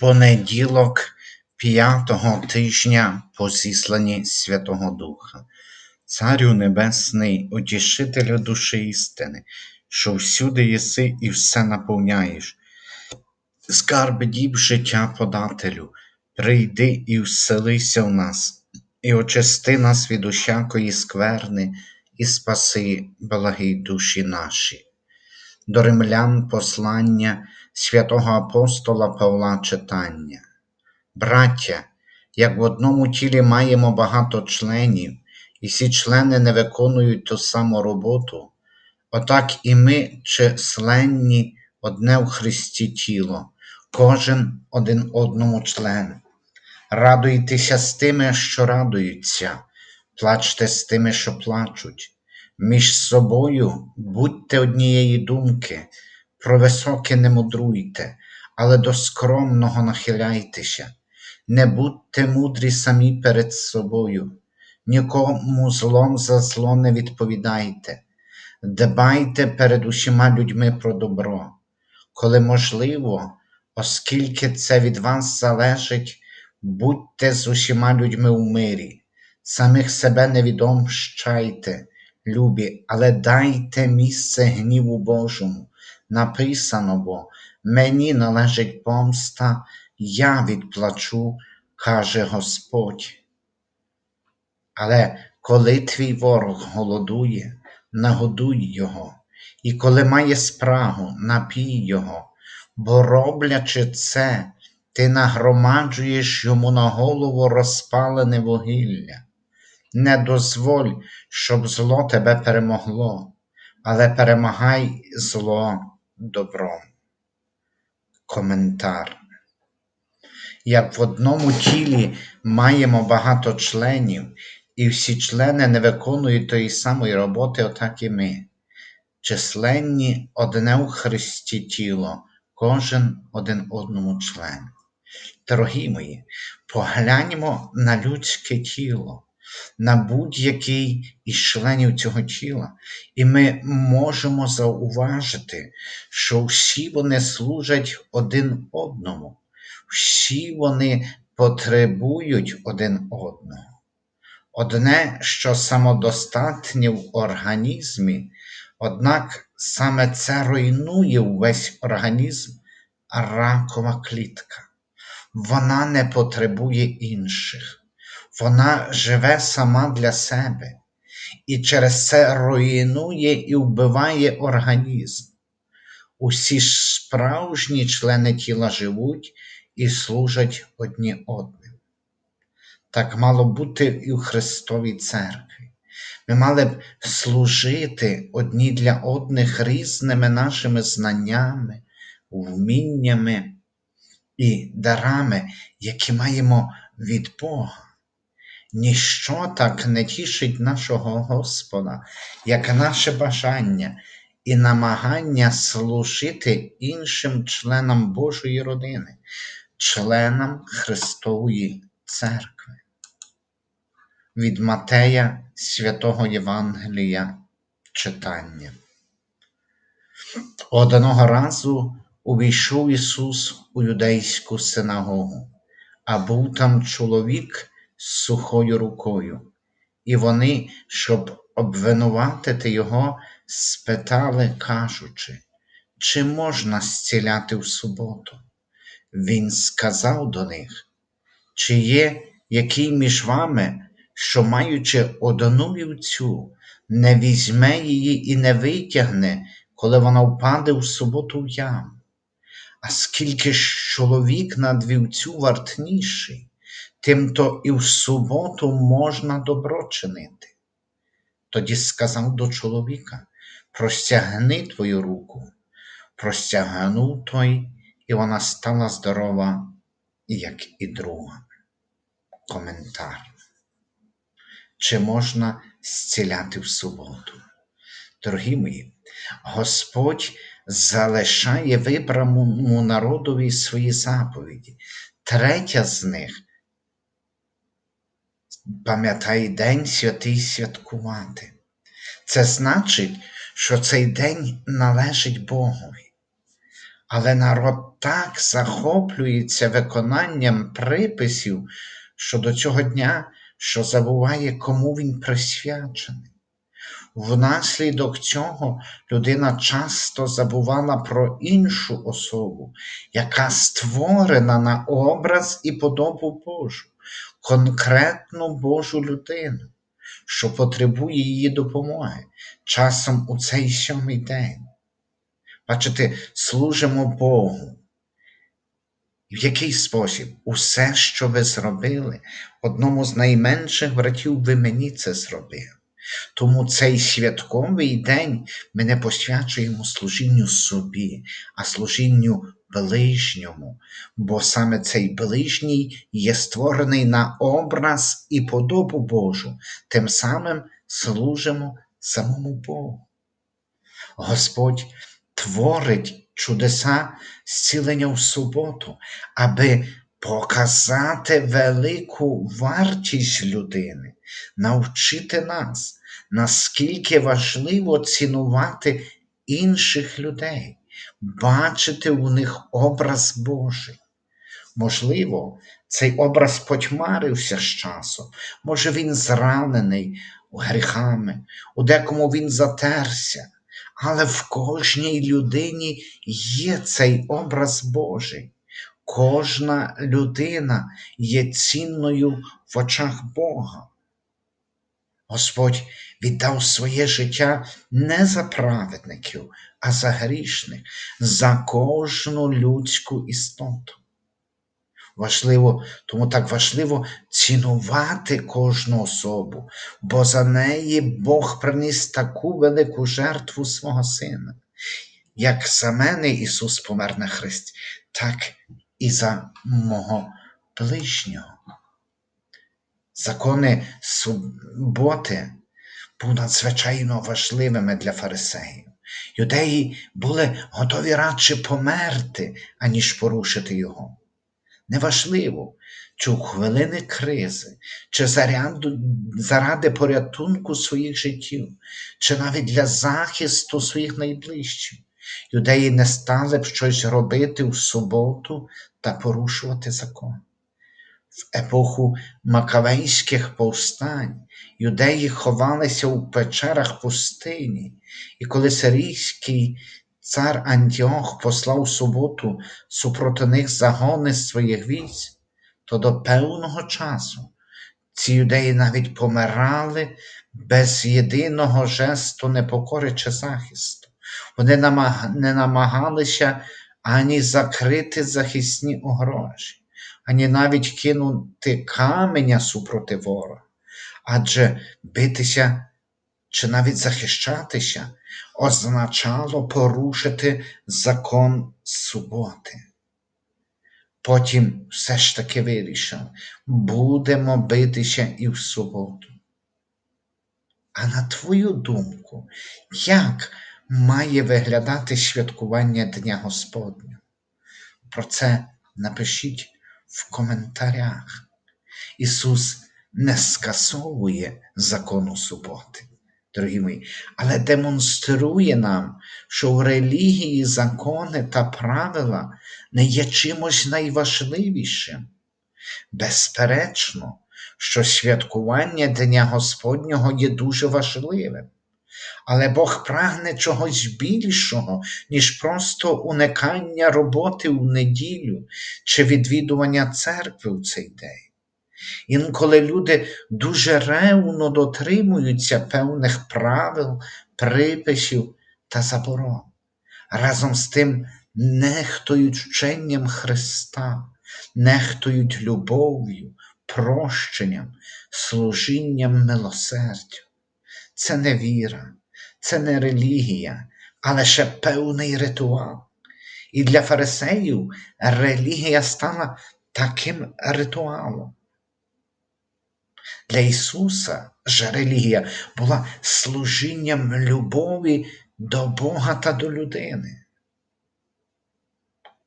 Понеділок п'ятого тижня по зісланні Святого Духа, Царю Небесний, утішителю душі істини, що всюди єси і все наповняєш. Скарби діб життя подателю, прийди і вселися в нас, і очисти нас від усякої скверни, і спаси благі душі наші. До римлян послання святого апостола Павла читання. Браття, як в одному тілі маємо багато членів, і всі члени не виконують ту саму роботу, отак і ми численні одне в Христі тіло, кожен один одному член. Радуйтеся з тими, що радуються, плачте з тими, що плачуть. Між собою будьте однієї думки, про високе не мудруйте, але до скромного нахиляйтеся. Не будьте мудрі самі перед собою, нікому злом за зло не відповідайте, дбайте перед усіма людьми про добро, коли можливо, оскільки це від вас залежить, будьте з усіма людьми у мирі, самих себе не відомщайте, любі, але дайте місце гніву Божому. Написано бо, мені належить помста, я відплачу, каже Господь. Але коли твій ворог голодує, нагодуй його, і коли має спрагу, напій його, бо роблячи це, ти нагромаджуєш йому на голову розпалене вугілля. Не дозволь, щоб зло тебе перемогло, але перемагай зло добром. Коментар. Як в одному тілі маємо багато членів, і всі члени не виконують тої самої роботи, отак і ми. Численні одне у Христі тіло, кожен один одному член. Дорогі мої, погляньмо на людське тіло, на будь-який із членів цього тіла, і ми можемо зауважити, що всі вони служать один одному, всі вони потребують один одного. Одне, що самодостатнє в організмі, однак саме це руйнує увесь організм ракова клітка. Вона не потребує інших, вона живе сама для себе і через це руйнує і вбиває організм. Усі ж справжні члени тіла живуть і служать одні одним. Так мало бути і в Христовій церкві. Ми мали б служити одні для одних різними нашими знаннями, вміннями і дарами, які маємо від Бога. Ніщо так не тішить нашого Господа, як наше бажання і намагання служити іншим членам Божої родини, членам Христової Церкви. Від Матея Святого Євангелія читання. Одного разу увійшов Ісус у юдейську синагогу, а був там чоловік сухою рукою, і вони, щоб обвинуватити його, спитали, кажучи, чи можна зціляти в суботу? Він сказав до них, чи є який між вами, що, маючи одну вівцю, не візьме її і не витягне, коли вона впаде в суботу в яму? А скільки ж чоловік над вівцю вартніший, тим то і в суботу можна добро чинити. Тоді сказав до чоловіка простягни твою руку, простягнув той, і вона стала здорова, як і друга. Коментар. Чи можна зціляти в суботу? Дорогі мої, Господь залишає вибраному народові свої заповіді. Третя з них пам'ятай День святий святкувати. Це значить, що цей день належить Богові. Але народ так захоплюється виконанням приписів щодо цього дня, що забуває, кому він присвячений. Внаслідок цього людина часто забувала про іншу особу, яка створена на образ і подобу Божу, конкретну Божу людину, що потребує її допомоги часом у цей сьомий день. Бачите, служимо Богу. В який спосіб? Усе, що ви зробили, одному з найменших братів ви мені це зробили. Тому цей святковий день ми не посвячуємо служінню собі, а служінню ближньому, бо саме цей ближній є створений на образ і подобу Божу, тим самим служимо самому Богу. Господь творить чудеса зцілення в суботу, аби показати велику вартість людини, навчити нас, наскільки важливо цінувати інших людей, бачити у них образ Божий. Можливо, цей образ потьмарився з часом, може він зранений гріхами, у декому він затерся, але в кожній людині є цей образ Божий. Кожна людина є цінною в очах Бога. Господь віддав своє життя не за праведників, а за грішних, за кожну людську істоту. Важливо, тому так важливо цінувати кожну особу, бо за неї Бог приніс таку велику жертву свого Сина. Як за мене Ісус помер на Христі, так і за мого ближнього. Закони суботи були надзвичайно важливими для фарисеїв. Юдеї були готові радше померти, аніж порушити його. Неважливо, чи у хвилини кризи, чи заради порятунку своїх життів, чи навіть для захисту своїх найближчих. Юдеї не стали б щось робити в суботу та порушувати закон. В епоху макавейських повстань юдеї ховалися у печерах пустині, і коли сирійський цар Антіох послав суботу супроти них загони своїх військ, то до певного часу ці юдеї навіть помирали без єдиного жесту непокори чи захисту. Вони не намагалися ані закрити захисні огорожі, ані навіть кинути каменя супроти ворога, адже битися чи навіть захищатися означало порушити закон суботи. Потім все ж таки вирішив, будемо битися і в суботу. А на твою думку, як має виглядати святкування Дня Господнього? Про це напишіть в коментарях. Ісус не скасовує закону суботи дорогі мої, але демонструє нам, що в релігії закони та правила не є чимось найважливішим. Безперечно, що святкування Дня Господнього є дуже важливим. Але Бог прагне чогось більшого, ніж просто уникання роботи в неділю чи відвідування церкви в цей день. Інколи люди дуже ревно дотримуються певних правил, приписів та заборон. Разом з тим нехтують вченням Христа, нехтують любов'ю, прощенням, служінням милосердю. Це не віра, це не релігія, а лише певний ритуал. І для фарисеїв релігія стала таким ритуалом. Для Ісуса ж релігія була служінням любові до Бога та до людини.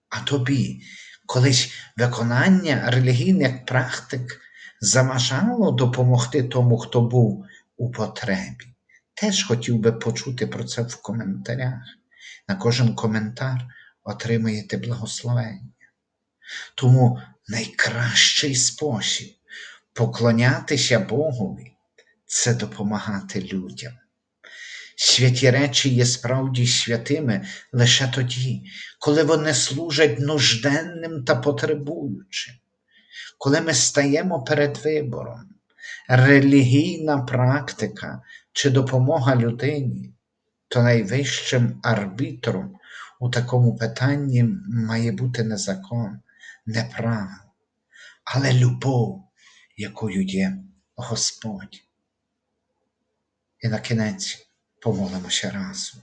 А тобі колись виконання релігійних практик заважало допомогти тому, хто був у потребі. Теж хотів би почути про це в коментарях. На кожен коментар отримаєте благословення. Тому найкращий спосіб поклонятися Богові це допомагати людям. Святі речі є справді святими лише тоді, коли вони служать нужденним та потребуючим. Коли ми стаємо перед вибором, релігійна практика чи допомога людині, то найвищим арбітром у такому питанні має бути не закон, не право, але любов, якою є Господь. І на кінець помолимося разом.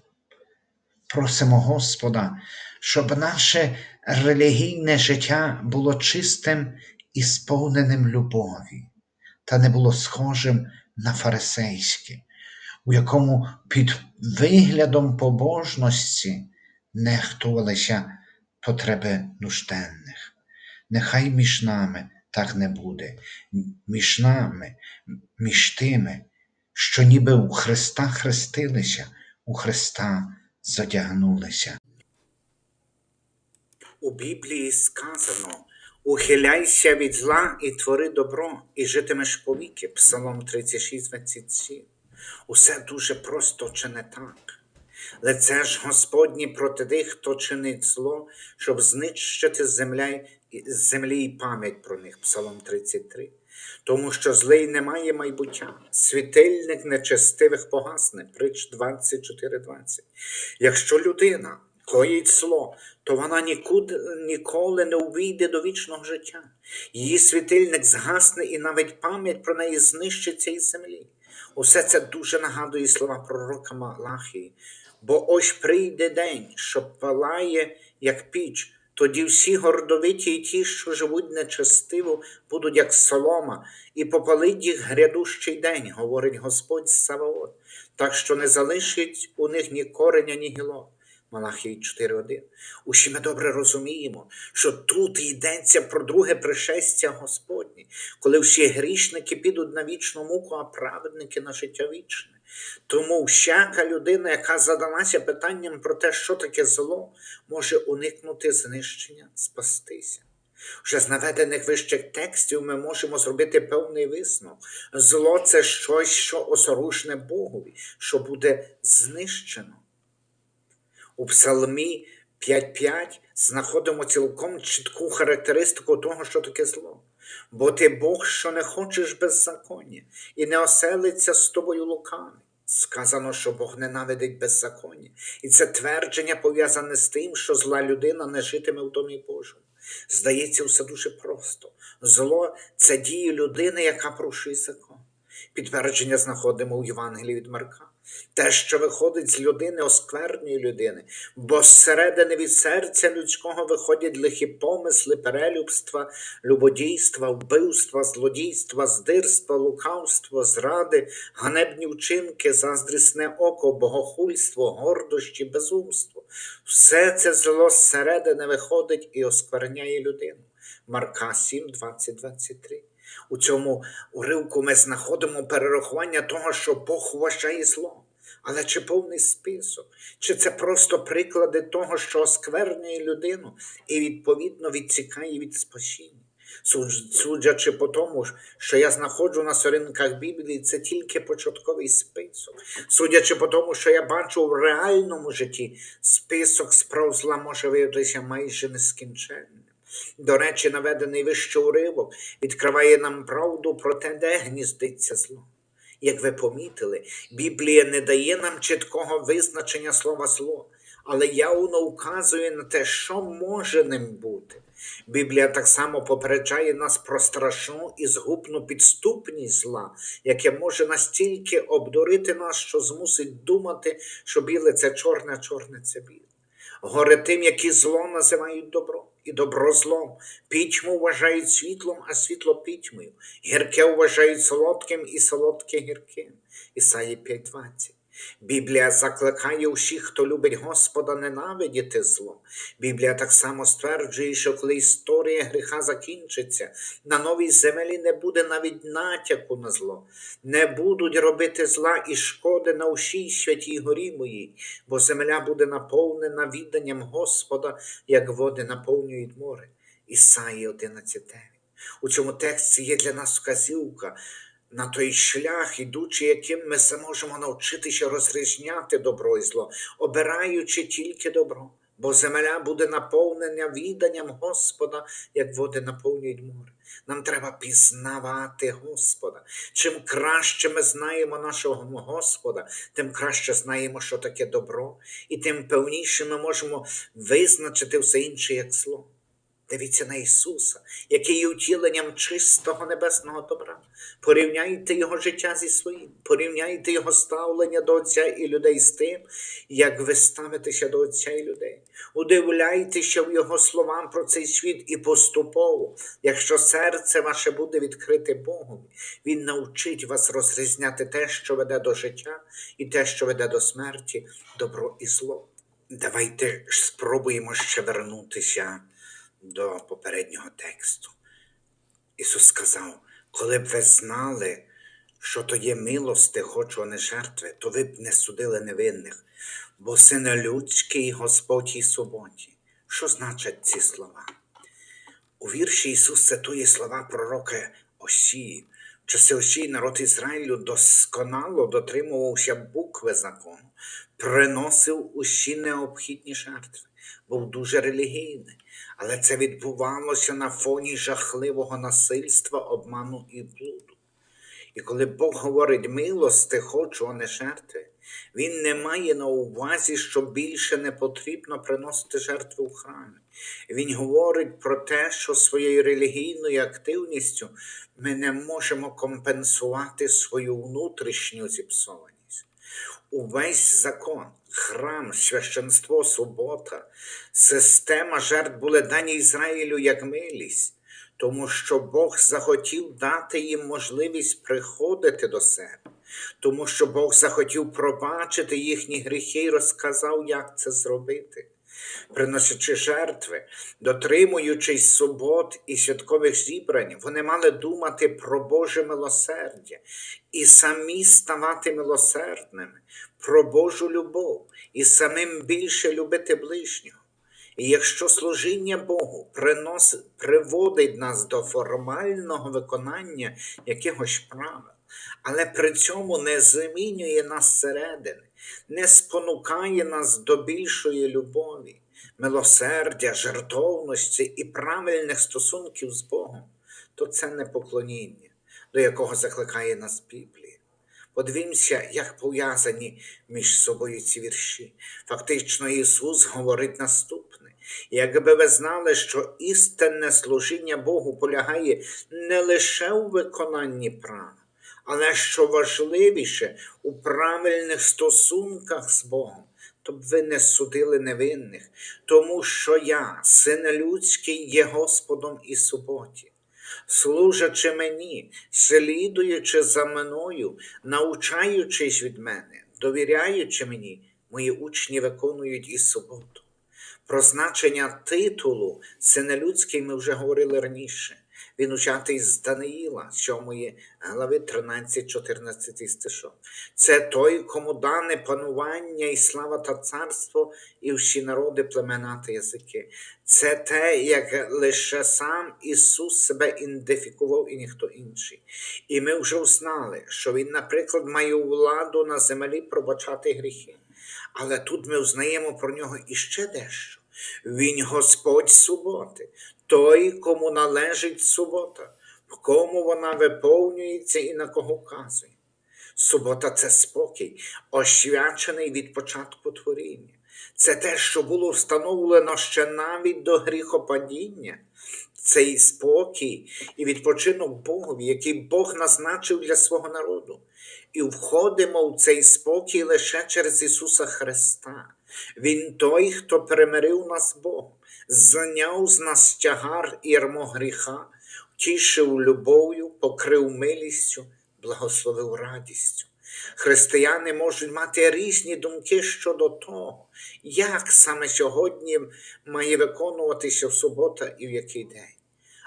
Просимо Господа, щоб наше релігійне життя було чистим і сповненим любові, та не було схожим на фарисейське, у якому під виглядом побожності нехтувалися потреби нужденних. Нехай між нами так не буде, між нами, між тими, що ніби у Христа хрестилися, у Христа задягнулися. У Біблії сказано: ухиляйся від зла і твори добро, і житимеш повіки. Псалом 36, 27. Усе дуже просто чи не так? Лице ж Господнє проти тих, хто чинить зло, щоб знищити земля, землі і пам'ять про них. Псалом 33. Тому що злий не має майбуття, світильник нечестивих погасне, притч 24.20. Якщо людина коїть зло, то вона нікуди, ніколи не увійде до вічного життя. Її світильник згасне і навіть пам'ять про неї знищиться із землі. Усе це дуже нагадує слова пророка Малахії. Бо ось прийде день, що палає, як піч, тоді всі гордовиті і ті, що живуть нечестиво, будуть як солома, і попалить їх грядущий день, говорить Господь Саваот, так що не залишить у них ні кореня, ні гілок. Малахій 4.1. Усі ми добре розуміємо, що тут йдеться про друге пришестя Господнє, коли всі грішники підуть на вічну муку, а праведники на життя вічне. Тому всяка людина, яка задалася питанням про те, що таке зло, може уникнути знищення, спастися. Вже з наведених вищих текстів ми можемо зробити певний висновок. Зло це щось, що осорушне Богові, що буде знищено. У Псалмі 5.5 знаходимо цілком чітку характеристику того, що таке зло. Бо ти Бог, що не хочеш беззаконня, і не оселиться з тобою лукавий. Сказано, що Бог ненавидить беззаконня. І це твердження пов'язане з тим, що зла людина не житиме в домі Божому. Здається, все дуже просто. Зло це дії людини, яка порушує закон. Підтвердження знаходимо у Євангелії від Марка. Те, що виходить з людини, осквернює людини, бо зсередини від серця людського виходять лихі помисли, перелюбства, любодійства, вбивства, злодійства, здирства, лукавство, зради, ганебні вчинки, заздрісне око, богохульство, гордощі, безумство. Все це зло зсередини виходить і оскверняє людину. Марка 7, 20, 23. У цьому уривку ми знаходимо перерахування того, що Бог вважає злом. Але чи повний список, чи це просто приклади того, що осквернює людину і відповідно відсікає від спасіння? Судячи по тому, що я знаходжу на сторінках Біблії, це тільки початковий список. Судячи по тому, що я бачу в реальному житті, список справ зла може виявитися майже нескінченним. До речі, наведений вище уривок відкриває нам правду про те, де гніздиться зло. Як ви помітили, Біблія не дає нам чіткого визначення слова зло, але явно указує на те, що може ним бути. Біблія так само попереджає нас про страшну і згубну підступність зла, яке може настільки обдурити нас, що змусить думати, що біле це чорне, чорне це біле. Горе тим, які зло називають добро, і добро злом, пітьму вважають світлом, а світло пітьмою, гірке вважають солодким і солодке гірким. Ісаї 5.20. Біблія закликає усіх, хто любить Господа, ненавидіти зло. Біблія так само стверджує, що коли історія гріха закінчиться, на новій землі не буде навіть натяку на зло, не будуть робити зла і шкоди на усій святій горі моїй, бо земля буде наповнена відданням Господа, як води наповнюють море. Ісаї 11.9. У цьому тексті є для нас вказівка на той шлях, ідучи, яким ми зможемо навчитися розрізняти добро і зло, обираючи тільки добро. Бо земля буде наповнена відданням Господа, як води наповнюють море. Нам треба пізнавати Господа. Чим краще ми знаємо нашого Господа, тим краще знаємо, що таке добро, і тим певніше ми можемо визначити все інше як зло. Дивіться на Ісуса, який є втіленням чистого небесного добра. Порівняйте Його життя зі своїм, порівняйте Його ставлення до Отця і людей з тим, як ви ставитеся до Отця і людей. Удивляйтеся в Його словам про цей світ і поступово, якщо серце ваше буде відкрите Богом, Він навчить вас розрізняти те, що веде до життя, і те, що веде до смерті, добро і зло. Давайте спробуємо ще вернутися до попереднього тексту. Ісус сказав, коли б ви знали, що то є милости, хочу, а не жертви, то ви б не судили невинних, бо син людський Господь і суботі. Що значать ці слова? У вірші Ісус цитує слова пророка Осії. В часи Осії народ Ізраїлю досконало дотримувався букви закону, приносив усі необхідні жертви, був дуже релігійний, але це відбувалося на фоні жахливого насильства, обману і блуду. І коли Бог говорить милости, хочу, а не жертви, Він не має на увазі, що більше не потрібно приносити жертви у храмі. Він говорить про те, що своєю релігійною активністю ми не можемо компенсувати свою внутрішню зіпсованість. Увесь закон, храм, священство, субота, система жертв були дані Ізраїлю як милість, тому що Бог захотів дати їм можливість приходити до себе, тому що Бог захотів пробачити їхні гріхи і розказав, як це зробити. Приносячи жертви, дотримуючись субот і святкових зібрань, вони мали думати про Боже милосердя і самі ставати милосердними, про Божу любов і самим більше любити ближнього. І якщо служіння Богу приносить, приводить нас до формального виконання якихось правил, але при цьому не змінює нас зсередини, не спонукає нас до більшої любові, милосердя, жертовності і правильних стосунків з Богом, то це не поклоніння, до якого закликає нас Біблія. Подивімося, як пов'язані між собою ці вірші. Фактично, Ісус говорить наступне. Якби ви знали, що істинне служіння Богу полягає не лише у виконанні прав, але що важливіше у правильних стосунках з Богом, то б ви не судили невинних, тому що я, син людський, є Господом і суботі. Служачи мені, слідуючи за мною, научаючись від мене, довіряючи мені, мої учні виконують і суботу. Про значення титулу синелюдський ми вже говорили раніше. Він учатий з Даниїла, 7 глави 13-14 стишок. Це той, кому дане панування і слава та царство, і всі народи, племена та язики. Це те, як лише сам Ісус себе ідентифікував і ніхто інший. І ми вже знали, що Він, наприклад, має владу на землі пробачати гріхи. Але тут ми взнаємо про нього іще дещо. Він Господь суботи, той, кому належить субота, в кому вона виповнюється і на кого вказує. Субота це спокій, освячений від початку творіння. Це те, що було встановлено ще навіть до гріхопадіння. Цей спокій і відпочинок Богові, який Бог назначив для свого народу. І входимо в цей спокій лише через Ісуса Христа. Він той, хто примирив нас Богом, зняв з нас тягар і ярмо гріха, втішив любов'ю, покрив милістю, благословив радістю. Християни можуть мати різні думки щодо того, як саме сьогодні має виконуватися в субота і в який день.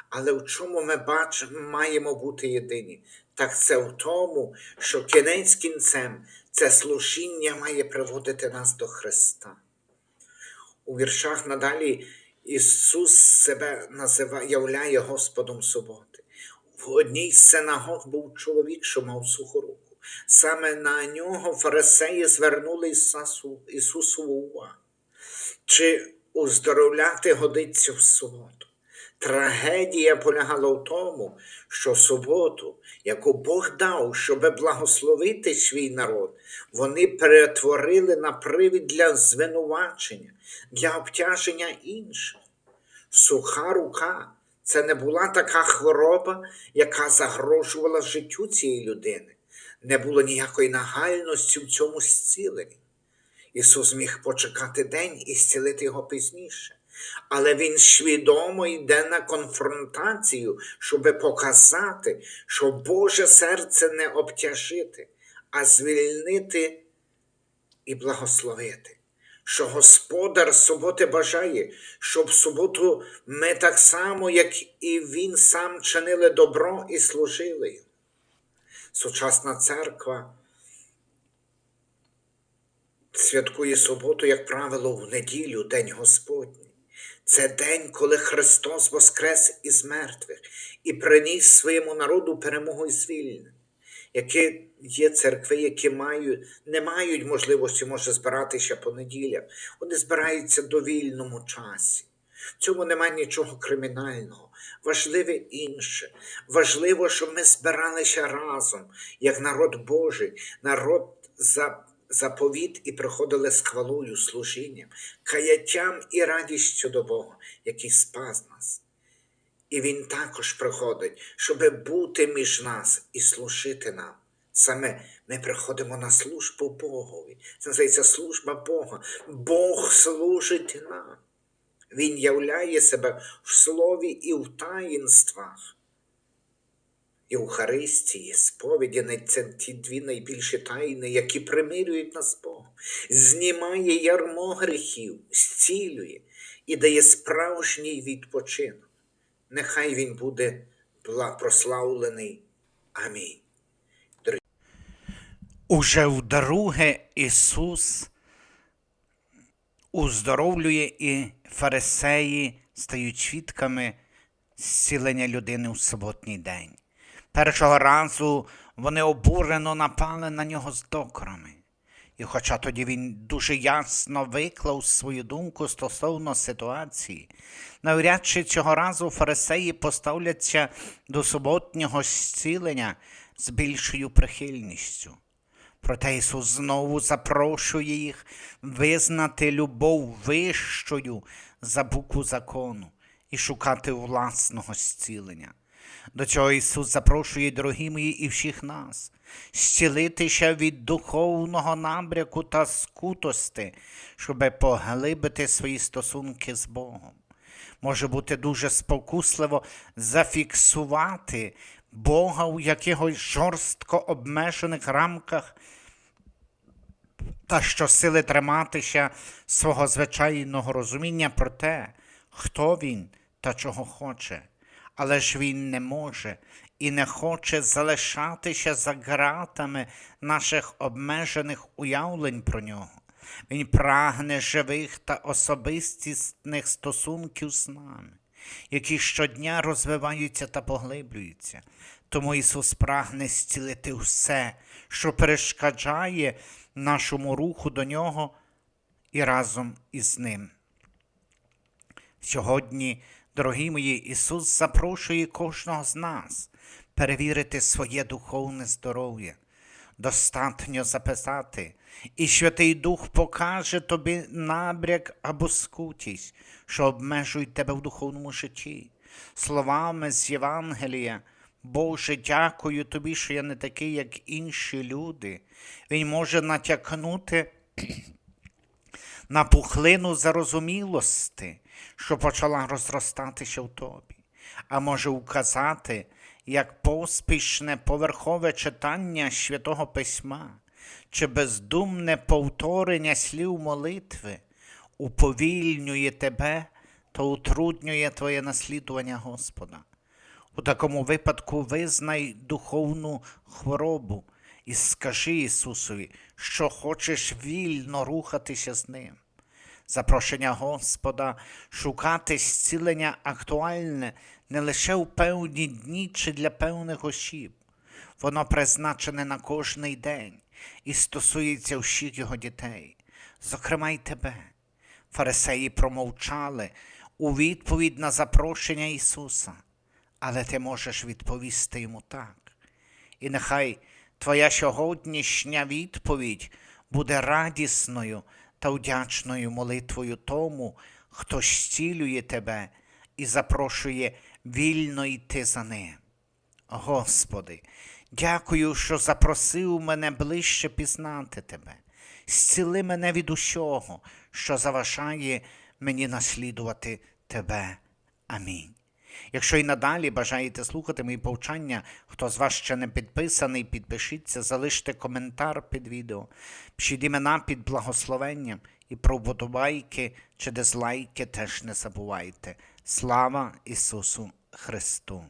Але в чому ми бачимо, маємо бути єдині? Так це в тому, що кінець кінцем це служіння має приводити нас до Христа. У віршах надалі Ісус себе називає, являє Господом суботи. В одній з синагог був чоловік, що мав суху руку. Саме на нього фарисеї звернули Ісусову увагу. Чи уздоровляти годиться в суботу? Трагедія полягала в тому, що суботу, яку Бог дав, щоб благословити свій народ, вони перетворили на привід для звинувачення, для обтяження інших. Суха рука це не була така хвороба, яка загрожувала життю цієї людини. Не було ніякої нагальності в цьому зціленні. Ісус міг почекати день і зцілити його пізніше. Але Він свідомо йде на конфронтацію, щоб показати, що Боже серце не обтяжити, а звільнити і благословити. Що Господар суботи бажає, щоб в суботу ми так само, як і Він сам чинили добро і служили. Сучасна церква святкує суботу, як правило, в неділю, День Господній. Це день, коли Христос воскрес із мертвих і приніс своєму народу перемогу і звільнення. Які є церкви, які мають, не мають можливості може збиратися по неділях, вони збираються до вільному часі. В цьому немає нічого кримінального. Важливе інше. Важливо, щоб ми збиралися разом, як народ Божий, народ за заповіт і приходили з хвалою, служінням, каяттям і радістю до Бога, який спас нас. І Він також приходить, щоб бути між нас і служити нам. Саме ми приходимо на службу Богові. Це називається служба Бога. Бог служить нам. Він являє себе в слові і в таїнствах. Євхаристії, сповіді це ті дві найбільші тайни, які примирюють нас з Богом, знімає ярмо гріхів, зцілює і дає справжній відпочинок. Нехай він буде прославлений. Амінь. Уже вдруге Ісус уздоровлює і фарисеї стають свідками зцілення людини у суботній день. Першого разу вони обурено напали на нього з докорами. І хоча тоді він дуже ясно виклав свою думку стосовно ситуації, навряд чи цього разу фарисеї поставляться до суботнього зцілення з більшою прихильністю. Проте Ісус знову запрошує їх визнати любов вищою за букву закону і шукати власного зцілення. До цього Ісус запрошує, дорогі мої, і всіх нас, зцілитися від духовного набряку та скутости, щоб поглибити свої стосунки з Богом. Може бути дуже спокусливо зафіксувати Бога у якихось жорстко обмежених рамках та щосили триматися свого звичайного розуміння про те, хто він та чого хоче. Але ж він не може і не хоче залишатися за ґратами наших обмежених уявлень про нього. Він прагне живих та особистісних стосунків з нами, які щодня розвиваються та поглиблюються. Тому Ісус прагне зцілити все, що перешкоджає нашому руху до Нього і разом із Ним. Сьогодні, дорогі мої, Ісус запрошує кожного з нас перевірити своє духовне здоров'я. Достатньо записати, і Святий Дух покаже тобі набряк або скутість, що обмежують тебе в духовному житті. Словами з Євангелія, Боже, дякую тобі, що я не такий, як інші люди. Він може натякнути на пухлину зарозумілости, що почала розростатися в тобі, а може указати, як поспішне поверхове читання Святого Письма чи бездумне повторення слів молитви уповільнює тебе та утруднює твоє наслідування Господа. У такому випадку визнай духовну хворобу і скажи Ісусові, що хочеш вільно рухатися з Ним. Запрошення Господа шукати зцілення актуальне не лише у певні дні чи для певних осіб. Воно призначене на кожний день і стосується всіх його дітей, зокрема й тебе. Фарисеї промовчали у відповідь на запрошення Ісуса, але ти можеш відповісти йому так. І нехай твоя сьогоднішня відповідь буде радісною та вдячною молитвою тому, хто зцілює тебе і запрошує вільно йти за ним. Господи, дякую, що запросив мене ближче пізнати Тебе. Зціли мене від усього, що заважає мені наслідувати Тебе. Амінь. Якщо і надалі бажаєте слухати мої повчання, хто з вас ще не підписаний, підпишіться, залиште коментар під відео, пишіть імена під благословенням і про вподобайки чи дизлайки теж не забувайте. Слава Ісусу Христу!